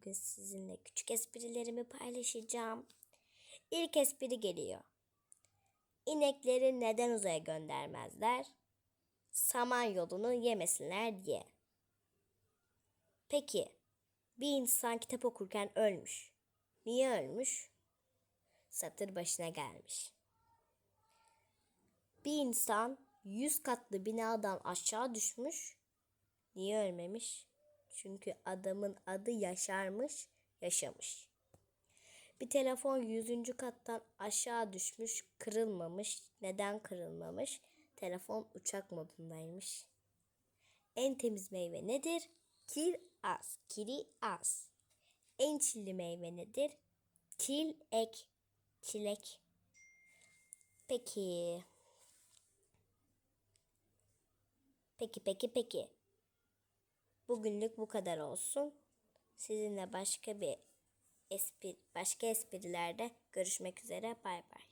bugün sizinle küçük esprilerimi paylaşacağım. İlk espri geliyor. İnekleri neden uzaya göndermezler? Saman yolunu yemesinler diye. Peki, bir insan kitap okurken ölmüş. Niye ölmüş? Satır başına gelmiş. Bir insan yüz katlı binadan aşağı düşmüş. Niye ölmemiş? Çünkü adamın adı Yaşarmış, yaşamış. Bir telefon yüzüncü kattan aşağı düşmüş, kırılmamış. Neden kırılmamış? Telefon uçak modundaymış. En temiz meyve nedir? Kir az, kiri az. En çilli meyve nedir? Kil ek, çilek. Peki. Peki, peki, peki. Bugünlük bu kadar olsun. Sizinle başka bir espri, başka esprilerde görüşmek üzere. Bay bay.